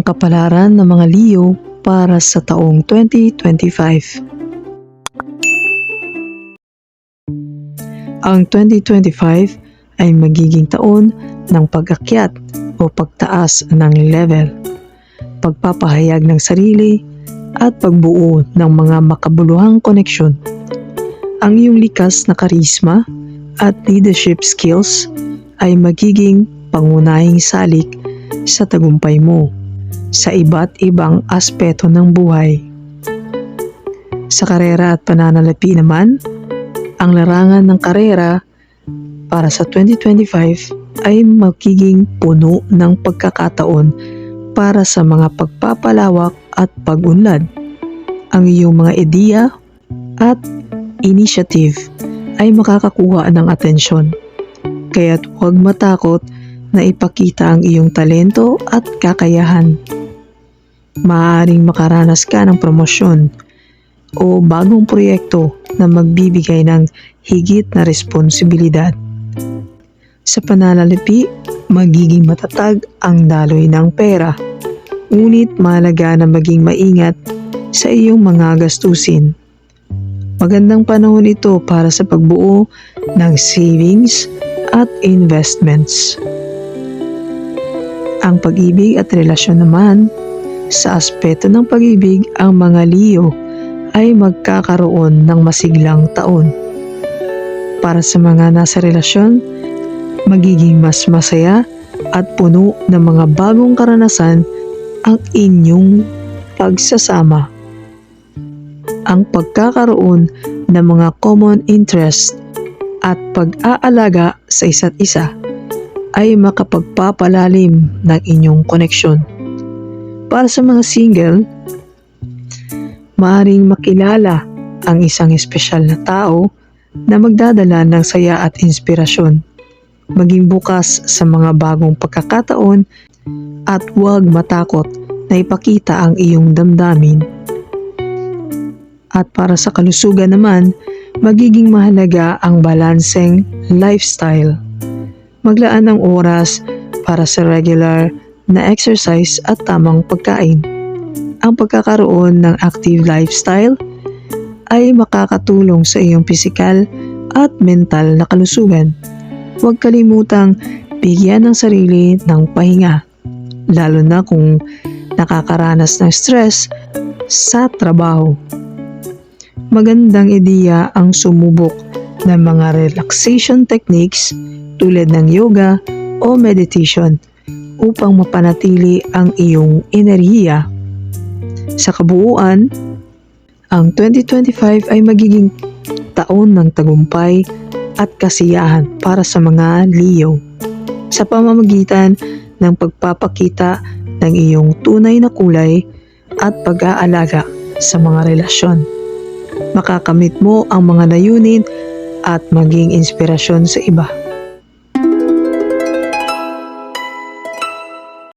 ang kapalaran ng mga Leo para sa taong 2025. Ang 2025 ay magiging taon ng pag-akyat o pagtaas ng level, pagpapahayag ng sarili at pagbuo ng mga makabuluhang koneksyon. Ang iyong likas na karisma at leadership skills ay magiging pangunahing salik sa tagumpay mo sa iba't ibang aspeto ng buhay. Sa karera at pananalapi naman, ang larangan ng karera para sa 2025 ay magiging puno ng pagkakataon para sa mga pagpapalawak at pag-unlad. Ang iyong mga ideya at initiative ay makakakuha ng atensyon. Kaya't huwag matakot na ipakita ang iyong talento at kakayahan. Maaaring makaranas ka ng promosyon o bagong proyekto na magbibigay ng higit na responsibilidad. Sa pananalapi, magiging matatag ang daloy ng pera. Ngunit mahalaga na maging maingat sa iyong mga gastusin. Magandang panahon ito para sa pagbuo ng savings at investments. Ang pag-ibig at relasyon naman, sa aspeto ng pag-ibig ang mga Leo ay magkakaroon ng masiglang taon. Para sa mga nasa relasyon, magiging mas masaya at puno ng mga bagong karanasan ang inyong pagsasama. Ang pagkakaroon ng mga common interest at pag-aalaga sa isa't isa ay makapagpapalalim ng inyong koneksyon. Para sa mga single, maaring makilala ang isang espesyal na tao na magdadala ng saya at inspirasyon. Maging bukas sa mga bagong pagkakataon at huwag matakot na ipakita ang iyong damdamin. At para sa kalusugan naman, magiging mahalaga ang balanseng lifestyle. Maglaan ng oras para sa regular na exercise at tamang pagkain. Ang pagkakaroon ng active lifestyle ay makakatulong sa iyong pisikal at mental na kalusugan. Huwag kalimutang bigyan ng sarili ng pahinga, lalo na kung nakakaranas ng stress sa trabaho. Magandang ideya ang sumubok ng mga relaxation techniques tulad ng yoga o meditation upang mapanatili ang iyong enerhiya. Sa kabuuan, ang 2025 ay magiging taon ng tagumpay at kasiyahan para sa mga Leo sa pamamagitan ng pagpapakita ng iyong tunay na kulay at pag-aalaga sa mga relasyon. Makakamit mo ang mga layunin at maging inspirasyon sa iba.